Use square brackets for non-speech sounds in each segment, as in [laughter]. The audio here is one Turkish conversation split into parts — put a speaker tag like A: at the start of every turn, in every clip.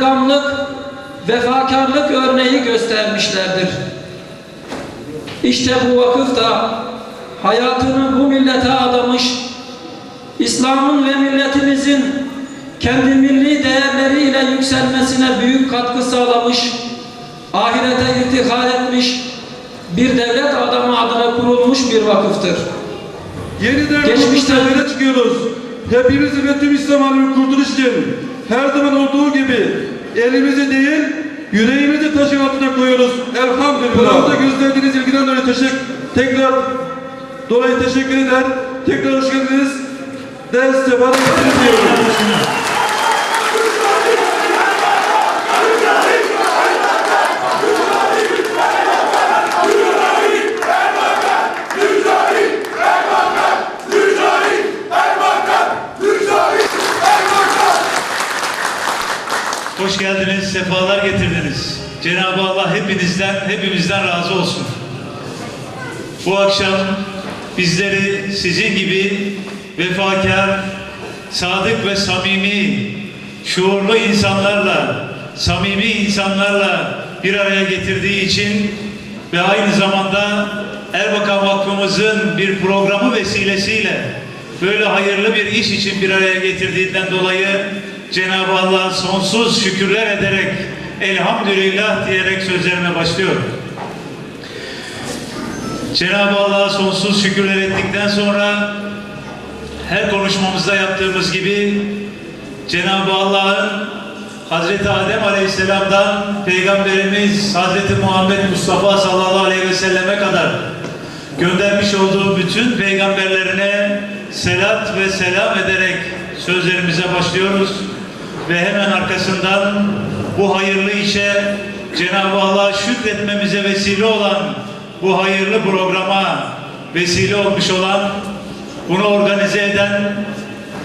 A: diğer gamlık, vefakarlık örneği göstermişlerdir. İşte bu vakıf da hayatını bu millete adamış, İslam'ın ve milletimizin kendi milli değerleriyle yükselmesine büyük katkı sağlamış, ahirete irtihal etmiş, bir devlet adamı adına kurulmuş bir vakıftır.
B: Yeniden
A: Geçmişte-
B: çıkıyoruz. Hepimizi ve tüm İslam aleminin kurtuluş için her zaman olduğu gibi elimizi değil yüreğimizi taşın altına koyuyoruz. Elhamdülillah. Programda gösterdiğiniz ilgiden dolayı teşekkür, tekrar dolayı teşekkür eder. Tekrar hoş geldiniz. Ders diyorum.
C: Hoş geldiniz, sefalar getirdiniz. Cenab-ı Allah hepinizden, hepimizden razı olsun. Bu akşam bizleri sizin gibi vefakar, sadık ve samimi, şuurlu insanlarla, samimi insanlarla bir araya getirdiği için ve aynı zamanda Erbakan Vakfımızın bir programı vesilesiyle böyle hayırlı bir iş için bir araya getirdiğinden dolayı Cenab-ı Allah'a sonsuz şükürler ederek elhamdülillah diyerek sözlerime başlıyorum. Cenab-ı Allah'a sonsuz şükürler ettikten sonra her konuşmamızda yaptığımız gibi Cenab-ı Allah'ın Hazreti Adem Aleyhisselam'dan Peygamberimiz Hazreti Muhammed Mustafa sallallahu aleyhi ve selleme kadar göndermiş olduğu bütün peygamberlerine selat ve selam ederek sözlerimize başlıyoruz ve hemen arkasından bu hayırlı işe Cenab-ı Allah'a şükretmemize vesile olan bu hayırlı programa vesile olmuş olan bunu organize eden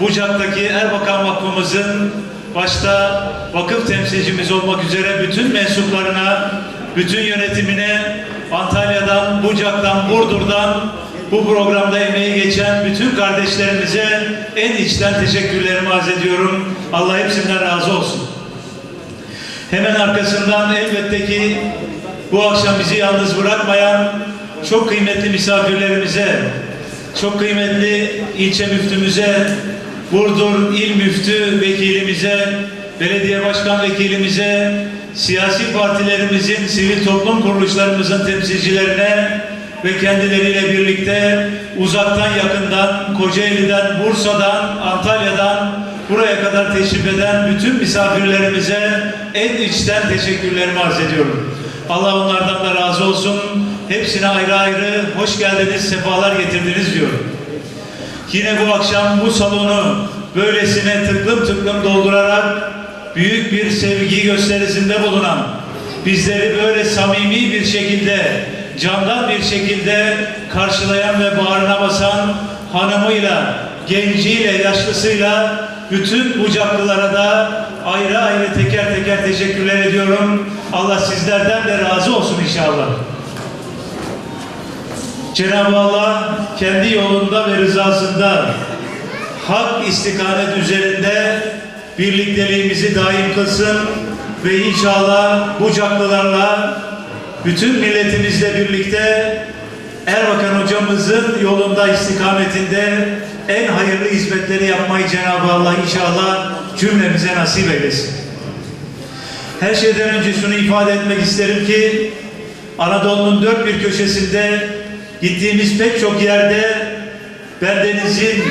C: Bucak'taki Erbakan Vakfımızın başta vakıf temsilcimiz olmak üzere bütün mensuplarına, bütün yönetimine, Antalya'dan, Bucak'tan, Burdur'dan bu programda emeği geçen bütün kardeşlerimize en içten teşekkürlerimi arz ediyorum. Allah hepsinden razı olsun. Hemen arkasından elbette ki bu akşam bizi yalnız bırakmayan çok kıymetli misafirlerimize, çok kıymetli ilçe müftümüze, Burdur İl Müftü Vekilimize, belediye başkan vekilimize, siyasi partilerimizin, sivil toplum kuruluşlarımızın temsilcilerine ve kendileriyle birlikte uzaktan yakından, Kocaeli'den, Bursa'dan, Antalya'dan buraya kadar teşrif eden bütün misafirlerimize en içten teşekkürlerimi arz ediyorum. Allah onlardan da razı olsun. Hepsine ayrı ayrı hoş geldiniz, sefalar getirdiniz diyorum. Yine bu akşam bu salonu böylesine tıklım tıklım doldurarak büyük bir sevgi gösterisinde bulunan, bizleri böyle samimi bir şekilde, candan bir şekilde karşılayan ve bağrına basan hanımıyla, genciyle, yaşlısıyla bütün bucaklılara da ayrı ayrı teker teker teşekkürler ediyorum. Allah sizlerden de razı olsun inşallah. Cenab-ı Allah kendi yolunda ve rızasında hak istikamet üzerinde birlikteliğimizi daim kılsın ve inşallah bucaklılarla bütün milletimizle birlikte Erbakan hocamızın yolunda istikametinde en hayırlı hizmetleri yapmayı Cenab-ı Allah inşallah cümlemize nasip eylesin. Her şeyden önce şunu ifade etmek isterim ki Anadolu'nun dört bir köşesinde gittiğimiz pek çok yerde bendenizin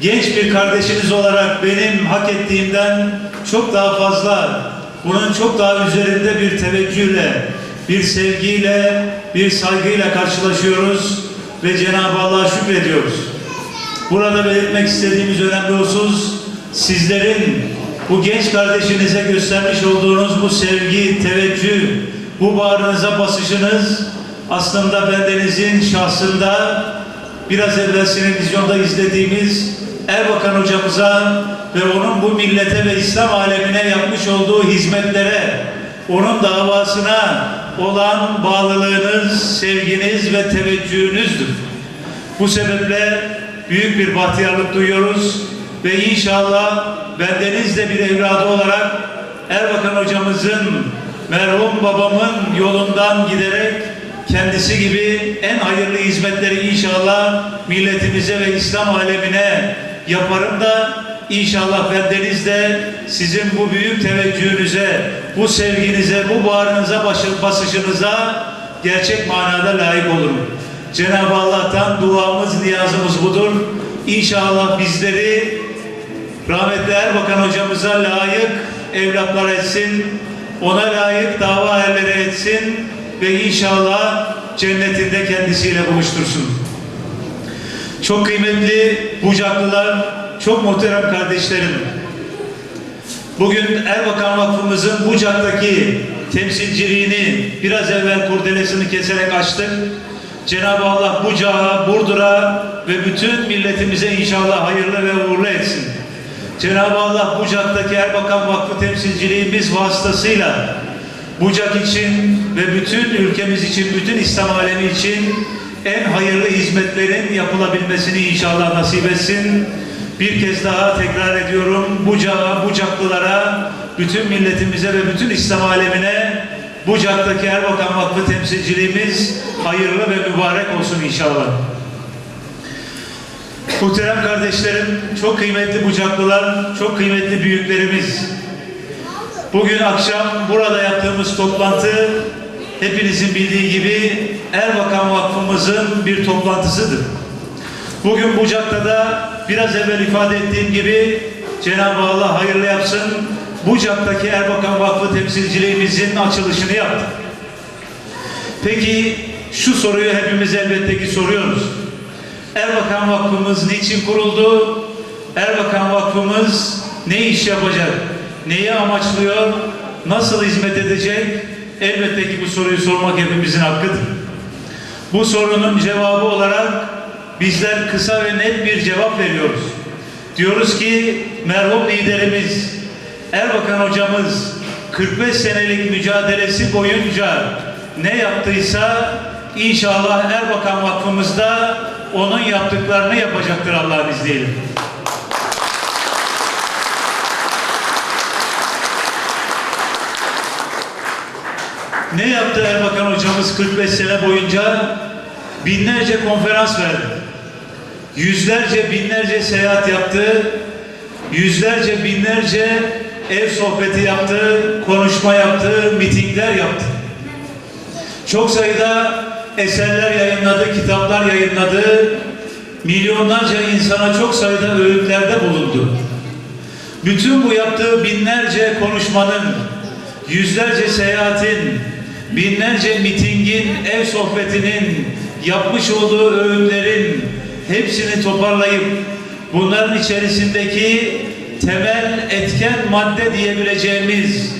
C: genç bir kardeşiniz olarak benim hak ettiğimden çok daha fazla bunun çok daha üzerinde bir teveccühle, bir sevgiyle, bir saygıyla karşılaşıyoruz ve Cenab-ı Allah'a şükrediyoruz. Burada belirtmek istediğimiz önemli husus sizlerin bu genç kardeşinize göstermiş olduğunuz bu sevgi, teveccüh, bu bağrınıza basışınız aslında bendenizin şahsında biraz evvel televizyonda izlediğimiz Erbakan hocamıza ve onun bu millete ve İslam alemine yapmış olduğu hizmetlere, onun davasına, olan bağlılığınız, sevginiz ve teveccühünüzdür. Bu sebeple büyük bir bahtiyarlık duyuyoruz ve inşallah bendeniz de bir evladı olarak Erbakan hocamızın, merhum babamın yolundan giderek kendisi gibi en hayırlı hizmetleri inşallah milletimize ve İslam alemine yaparım da inşallah bendeniz de sizin bu büyük teveccühünüze, bu sevginize, bu bağrınıza başı- basışınıza gerçek manada layık olurum. Cenab-ı Allah'tan duamız, niyazımız budur. İnşallah bizleri rahmetli Erbakan hocamıza layık evlatlar etsin, ona layık dava erleri etsin ve inşallah cennetinde kendisiyle buluştursun. Çok kıymetli Bucaklılar, çok muhterem kardeşlerim. Bugün Erbakan Vakfımızın Bucak'taki temsilciliğini biraz evvel kurdelesini keserek açtık. Cenab-ı Allah Bucak'a, Burdur'a ve bütün milletimize inşallah hayırlı ve uğurlu etsin. Cenab-ı Allah Bucak'taki Erbakan Vakfı temsilciliğimiz vasıtasıyla Bucak için ve bütün ülkemiz için, bütün İslam alemi için en hayırlı hizmetlerin yapılabilmesini inşallah nasip etsin. Bir kez daha tekrar ediyorum Bucak'a, Bucaklılara, bütün milletimize ve bütün İslam alemine Bucak'taki Erbakan Vakfı temsilciliğimiz hayırlı ve mübarek olsun inşallah. Muhterem kardeşlerim, çok kıymetli Bucaklılar, çok kıymetli büyüklerimiz. Bugün akşam burada yaptığımız toplantı hepinizin bildiği gibi Erbakan Vakfımızın bir toplantısıdır. Bugün Bucak'ta da biraz evvel ifade ettiğim gibi Cenab-ı Allah hayırlı yapsın. Bucak'taki Erbakan Vakfı temsilciliğimizin açılışını yaptık. Peki şu soruyu hepimiz elbette ki soruyoruz. Erbakan Vakfımız niçin kuruldu? Erbakan Vakfımız ne iş yapacak? Neyi amaçlıyor? Nasıl hizmet edecek? Elbette ki bu soruyu sormak hepimizin hakkıdır. Bu sorunun cevabı olarak bizler kısa ve net bir cevap veriyoruz. Diyoruz ki merhum liderimiz Erbakan hocamız 45 senelik mücadelesi boyunca ne yaptıysa inşallah Erbakan Vakfımızda onun yaptıklarını yapacaktır Allah'ın izniyle. Ne yaptı Erbakan hocamız 45 sene boyunca? Binlerce konferans verdi. Yüzlerce, binlerce seyahat yaptı. Yüzlerce, binlerce ev sohbeti yaptı, konuşma yaptı, mitingler yaptı. Çok sayıda eserler yayınladı, kitaplar yayınladı. Milyonlarca insana çok sayıda öğütlerde bulundu. Bütün bu yaptığı binlerce konuşmanın, yüzlerce seyahatin, binlerce mitingin, ev sohbetinin, yapmış olduğu öğütlerin hepsini toparlayıp bunların içerisindeki temel etken madde diyebileceğimiz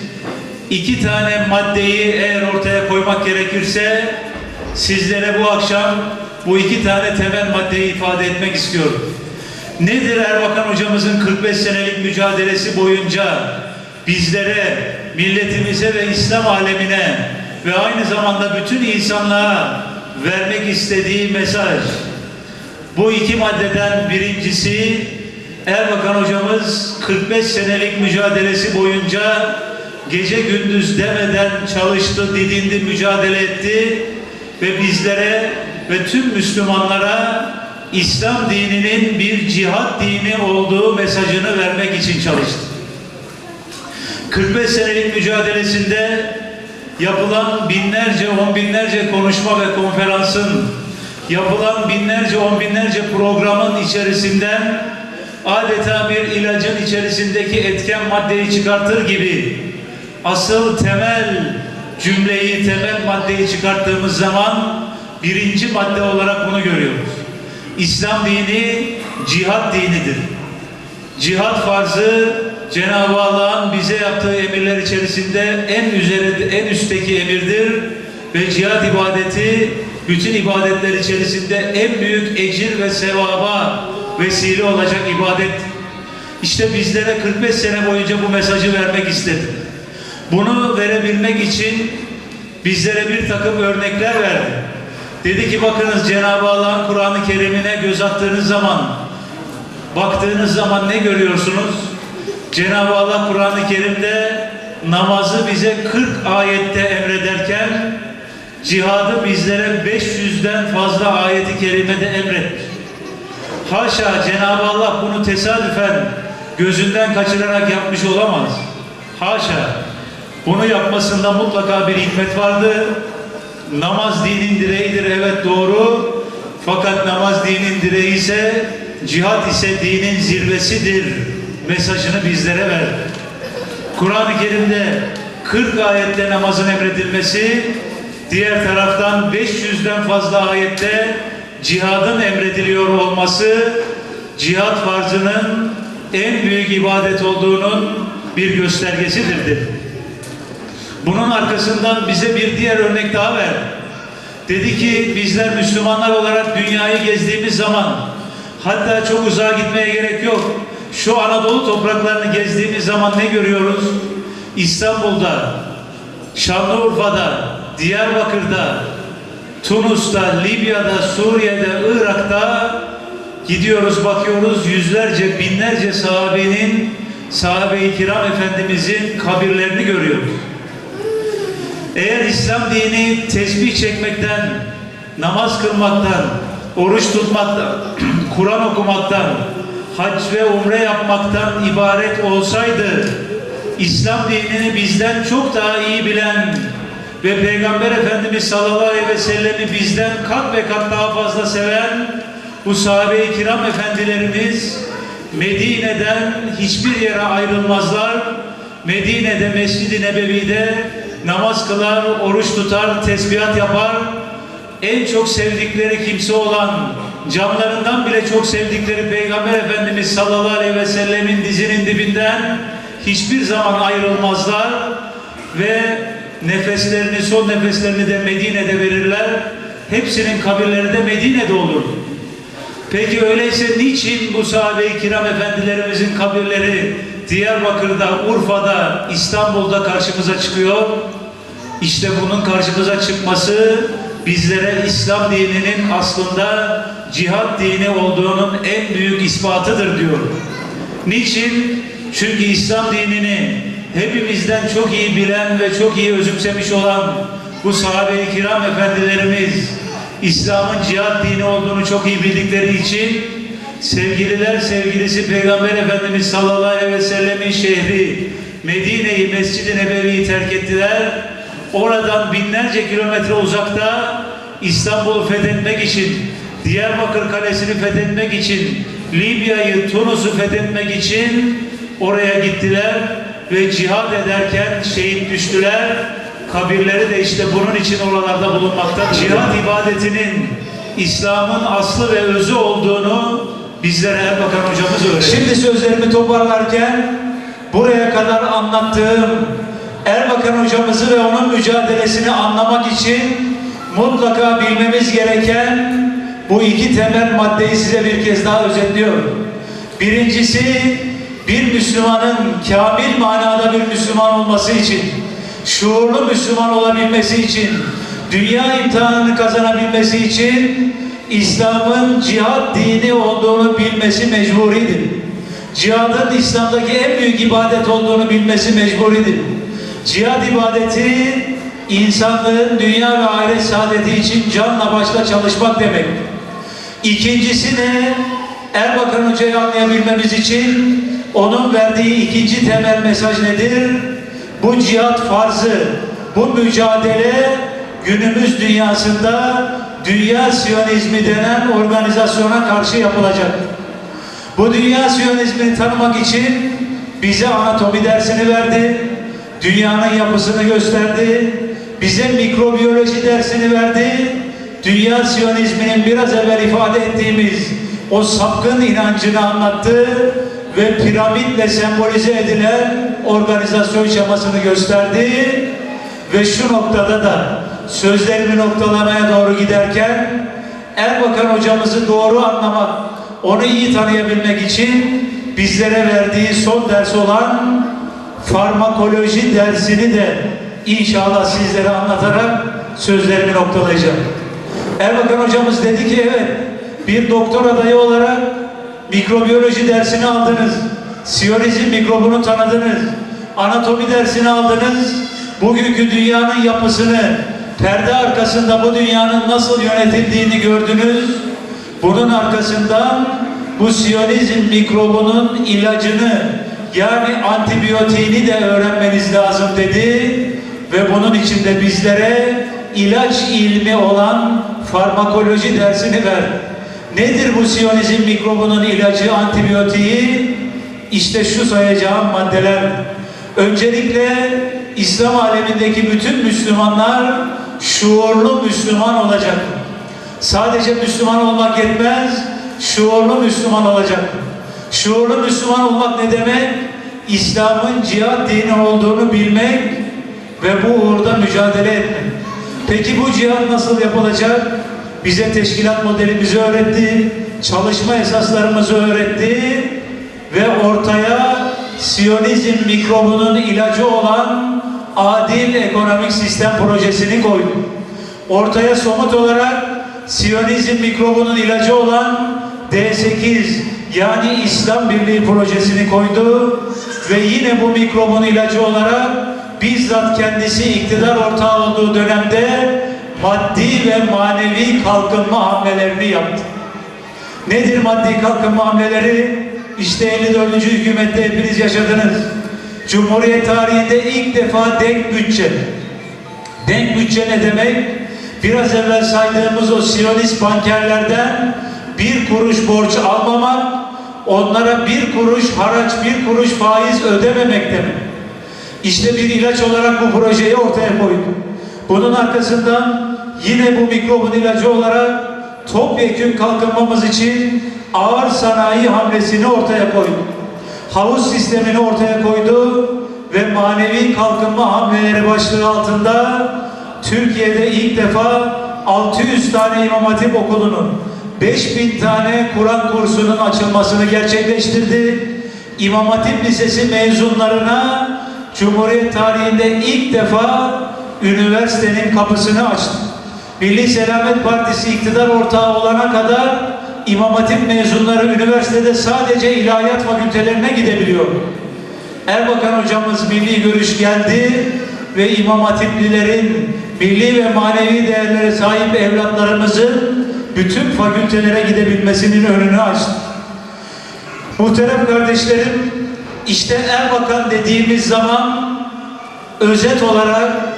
C: iki tane maddeyi eğer ortaya koymak gerekirse sizlere bu akşam bu iki tane temel maddeyi ifade etmek istiyorum. Nedir Erbakan hocamızın 45 senelik mücadelesi boyunca bizlere, milletimize ve İslam alemine ve aynı zamanda bütün insanlığa vermek istediği mesaj? Bu iki maddeden birincisi Erbakan hocamız 45 senelik mücadelesi boyunca gece gündüz demeden çalıştı, didindi, mücadele etti ve bizlere ve tüm Müslümanlara İslam dininin bir cihat dini olduğu mesajını vermek için çalıştı. 45 senelik mücadelesinde yapılan binlerce, on binlerce konuşma ve konferansın, yapılan binlerce, on binlerce programın içerisinden adeta bir ilacın içerisindeki etken maddeyi çıkartır gibi asıl temel cümleyi, temel maddeyi çıkarttığımız zaman birinci madde olarak bunu görüyoruz. İslam dini cihat dinidir. Cihat farzı Cenab-ı Allah'ın bize yaptığı emirler içerisinde en üzeri, en üstteki emirdir ve cihat ibadeti bütün ibadetler içerisinde en büyük ecir ve sevaba vesile olacak ibadet. İşte bizlere 45 sene boyunca bu mesajı vermek istedim. Bunu verebilmek için bizlere bir takım örnekler verdi. Dedi ki bakınız Cenab-ı Allah'ın Kur'an-ı Kerim'ine göz attığınız zaman, baktığınız zaman ne görüyorsunuz? Cenab-ı Allah Kur'an-ı Kerim'de namazı bize 40 ayette emrederken cihadı bizlere 500'den fazla ayeti kerimede emretmiş. Haşa Cenab-ı Allah bunu tesadüfen gözünden kaçırarak yapmış olamaz. Haşa. Bunu yapmasında mutlaka bir hikmet vardı. Namaz dinin direğidir evet doğru. Fakat namaz dinin direği ise cihat ise dinin zirvesidir mesajını bizlere verdi. Kur'an-ı Kerim'de 40 ayette namazın emredilmesi, diğer taraftan 500'den fazla ayette cihadın emrediliyor olması, cihat farzının en büyük ibadet olduğunun bir göstergesidir dedi. Bunun arkasından bize bir diğer örnek daha verdi. Dedi ki bizler Müslümanlar olarak dünyayı gezdiğimiz zaman hatta çok uzağa gitmeye gerek yok. Şu Anadolu topraklarını gezdiğimiz zaman ne görüyoruz? İstanbul'da, Şanlıurfa'da, Diyarbakır'da, Tunus'ta, Libya'da, Suriye'de, Irak'ta gidiyoruz bakıyoruz yüzlerce, binlerce sahabenin, sahabe-i kiram efendimizin kabirlerini görüyoruz. Eğer İslam dini tesbih çekmekten, namaz kılmaktan, oruç tutmaktan, [clears throat] Kur'an okumaktan, hac ve umre yapmaktan ibaret olsaydı, İslam dinini bizden çok daha iyi bilen ve Peygamber Efendimiz sallallahu aleyhi ve sellemi bizden kat ve kat daha fazla seven bu sahabe-i kiram efendilerimiz Medine'den hiçbir yere ayrılmazlar. Medine'de Mescid-i Nebevi'de namaz kılar, oruç tutar, tesbihat yapar. En çok sevdikleri kimse olan, canlarından bile çok sevdikleri Peygamber Efendimiz sallallahu aleyhi ve sellemin dizinin dibinden hiçbir zaman ayrılmazlar ve nefeslerini, son nefeslerini de Medine'de verirler. Hepsinin kabirleri de Medine'de olur. Peki öyleyse niçin bu sahabe-i kiram efendilerimizin kabirleri Diyarbakır'da, Urfa'da, İstanbul'da karşımıza çıkıyor? İşte bunun karşımıza çıkması bizlere İslam dininin aslında cihat dini olduğunun en büyük ispatıdır diyor. Niçin? Çünkü İslam dinini hepimizden çok iyi bilen ve çok iyi özümsemiş olan bu sahabe-i kiram efendilerimiz İslam'ın cihat dini olduğunu çok iyi bildikleri için sevgililer sevgilisi Peygamber Efendimiz sallallahu aleyhi ve sellemin şehri Medine'yi, Mescid-i Nebevi'yi terk ettiler. Oradan binlerce kilometre uzakta İstanbul'u fethetmek için, Diyarbakır Kalesi'ni fethetmek için, Libya'yı, Tunus'u fethetmek için oraya gittiler ve cihad ederken şehit düştüler. Kabirleri de işte bunun için oralarda bulunmakta. Cihad ibadetinin İslam'ın aslı ve özü olduğunu bizlere Erbakan hocamız öğretti.
D: Şimdi sözlerimi toparlarken buraya kadar anlattığım Erbakan hocamızı ve onun mücadelesini anlamak için mutlaka bilmemiz gereken bu iki temel maddeyi size bir kez daha özetliyorum. Birincisi bir Müslümanın kamil manada bir Müslüman olması için, şuurlu Müslüman olabilmesi için, dünya imtihanını kazanabilmesi için İslam'ın cihat dini olduğunu bilmesi mecburidir. Cihadın İslam'daki en büyük ibadet olduğunu bilmesi mecburidir. Cihad ibadeti insanlığın dünya ve ahiret saadeti için canla başla çalışmak demek. İkincisi de Erbakan Hoca'yı anlayabilmemiz için onun verdiği ikinci temel mesaj nedir? Bu cihat farzı, bu mücadele günümüz dünyasında Dünya Siyonizmi denen organizasyona karşı yapılacak. Bu Dünya Siyonizmini tanımak için bize anatomi dersini verdi, dünyanın yapısını gösterdi, bize mikrobiyoloji dersini verdi, Dünya Siyonizminin biraz evvel ifade ettiğimiz o sapkın inancını anlattı ve piramitle sembolize edilen organizasyon şemasını gösterdi ve şu noktada da sözlerimi noktalamaya doğru giderken Erbakan hocamızı doğru anlamak, onu iyi tanıyabilmek için bizlere verdiği son ders olan farmakoloji dersini de
C: inşallah sizlere anlatarak sözlerimi noktalayacağım. Erbakan hocamız dedi ki evet bir doktor adayı olarak mikrobiyoloji dersini aldınız. Siyonizm mikrobunu tanıdınız. Anatomi dersini aldınız. Bugünkü dünyanın yapısını, perde arkasında bu dünyanın nasıl yönetildiğini gördünüz. Bunun arkasından bu Siyonizm mikrobunun ilacını yani antibiyotiğini de öğrenmeniz lazım dedi ve bunun için de bizlere ilaç ilmi olan farmakoloji dersini ver. Nedir bu Siyonizm mikrobunun ilacı, antibiyotiği? İşte şu sayacağım maddeler. Öncelikle İslam alemindeki bütün Müslümanlar şuurlu Müslüman olacak. Sadece Müslüman olmak yetmez, şuurlu Müslüman olacak. Şuurlu Müslüman olmak ne demek? İslam'ın cihat dini olduğunu bilmek ve bu uğurda mücadele etmek. Peki bu cihat nasıl yapılacak? Bize teşkilat modelimizi öğretti, çalışma esaslarımızı öğretti ve ortaya Siyonizm mikrobunun ilacı olan adil ekonomik sistem projesini koydu. Ortaya somut olarak Siyonizm mikrobunun ilacı olan D8 yani İslam Birliği projesini koydu ve yine bu mikrobun ilacı olarak bizzat kendisi iktidar ortağı olduğu dönemde maddi ve manevi kalkınma hamlelerini yaptı. Nedir maddi kalkınma hamleleri? İşte 54. hükümette hepiniz yaşadınız. Cumhuriyet tarihinde ilk defa denk bütçe. Denk bütçe ne demek? Biraz evvel saydığımız o Siyonist bankerlerden bir kuruş borç almamak, onlara bir kuruş haraç, bir kuruş faiz ödememek demek. İşte bir ilaç olarak bu projeyi ortaya koydu. Bunun arkasından yine bu mikrobun ilacı olarak topyekun kalkınmamız için ağır sanayi hamlesini ortaya koydu. Havuz sistemini ortaya koydu ve manevi kalkınma hamleleri başlığı altında Türkiye'de ilk defa 600 tane İmam Hatip okulunun 5000 tane Kur'an kursunun açılmasını gerçekleştirdi. İmam Hatip Lisesi mezunlarına Cumhuriyet tarihinde ilk defa üniversitenin kapısını açtı. Milli Selamet Partisi iktidar ortağı olana kadar İmam Hatip mezunları üniversitede sadece ilahiyat fakültelerine gidebiliyor. Erbakan hocamız milli görüş geldi ve İmam Hatiplilerin milli ve manevi değerlere sahip evlatlarımızın bütün fakültelere gidebilmesinin önünü açtı. Muhterem kardeşlerim, işte Erbakan dediğimiz zaman özet olarak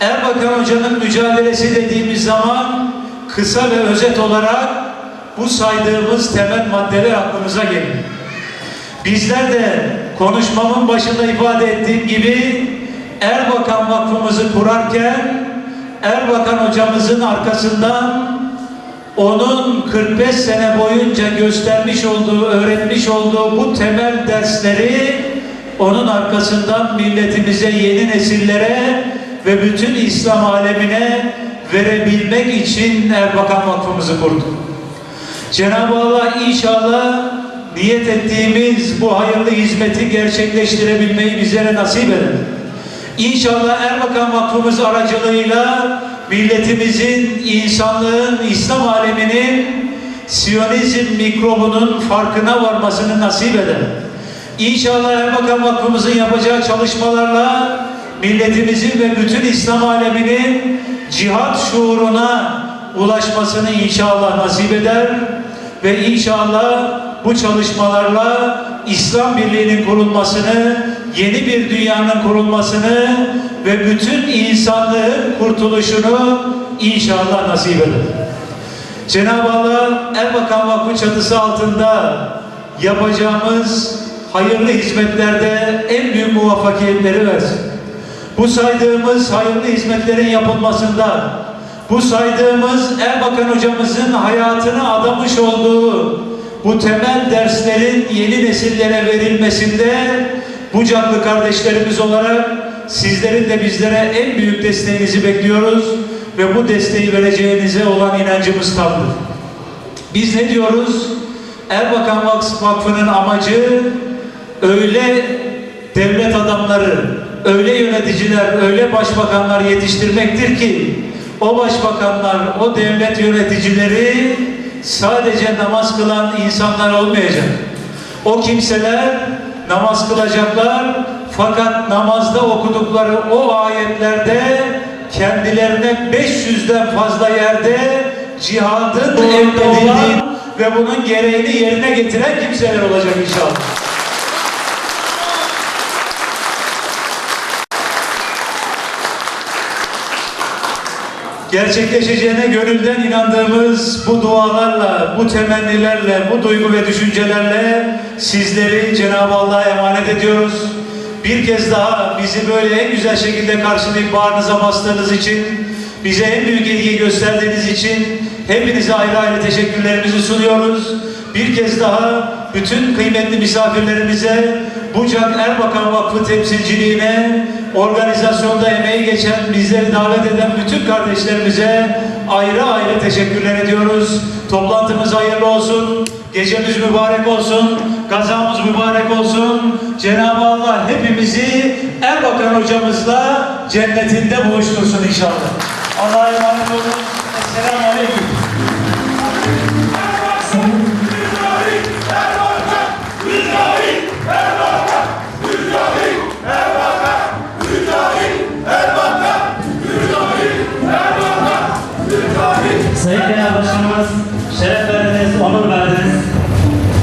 C: Erbakan Hoca'nın mücadelesi dediğimiz zaman kısa ve özet olarak bu saydığımız temel maddeler aklımıza gelir. Bizler de konuşmamın başında ifade ettiğim gibi Erbakan Vakfımızı kurarken Erbakan hocamızın arkasından onun 45 sene boyunca göstermiş olduğu, öğretmiş olduğu bu temel dersleri onun arkasından milletimize, yeni nesillere ve bütün İslam alemine verebilmek için Erbakan Vakfımızı kurduk. Cenab-ı Allah inşallah niyet ettiğimiz bu hayırlı hizmeti gerçekleştirebilmeyi bizlere nasip eder. İnşallah Erbakan Vakfımız aracılığıyla milletimizin, insanlığın, İslam aleminin Siyonizm mikrobunun farkına varmasını nasip eder. İnşallah Erbakan Vakfımızın yapacağı çalışmalarla milletimizin ve bütün İslam aleminin cihat şuuruna ulaşmasını inşallah nasip eder ve inşallah bu çalışmalarla İslam Birliği'nin kurulmasını, yeni bir dünyanın kurulmasını ve bütün insanlığın kurtuluşunu inşallah nasip eder. Cenab-ı Allah Erbakan Vakfı çatısı altında yapacağımız hayırlı hizmetlerde en büyük muvaffakiyetleri versin. Bu saydığımız hayırlı hizmetlerin yapılmasında, bu saydığımız Erbakan hocamızın hayatını adamış olduğu bu temel derslerin yeni nesillere verilmesinde Bucaklı kardeşlerimiz olarak sizlerin de bizlere en büyük desteğinizi bekliyoruz ve bu desteği vereceğinize olan inancımız tamdır. Biz ne diyoruz? Erbakan Vakfı'nın amacı öyle devlet adamları, öyle yöneticiler, öyle başbakanlar yetiştirmektir ki o başbakanlar, o devlet yöneticileri sadece namaz kılan insanlar olmayacak. O kimseler namaz kılacaklar fakat namazda okudukları o ayetlerde kendilerine 500'den fazla yerde cihadın emredildiği ve bunun gereğini yerine getiren kimseler olacak inşallah. Gerçekleşeceğine gönülden inandığımız bu dualarla, bu temennilerle, bu duygu ve düşüncelerle sizleri Cenab-ı Allah'a emanet ediyoruz. Bir kez daha bizi böyle en güzel şekilde karşılayıp bağrınıza bastığınız için, bize en büyük ilgi gösterdiğiniz için hepinize ayrı ayrı teşekkürlerimizi sunuyoruz. Bir kez daha bütün kıymetli misafirlerimize Bucak Erbakan Vakfı temsilciliğine organizasyonda emeği geçen, bizleri davet eden bütün kardeşlerimize ayrı ayrı teşekkürler ediyoruz. Toplantımız hayırlı olsun, gecemiz mübarek olsun, gazamız mübarek olsun. Cenab-ı Allah hepimizi Erbakan hocamızla cennetinde buluştursun inşallah. Allah'a emanet olun. Esselamu Aleyküm.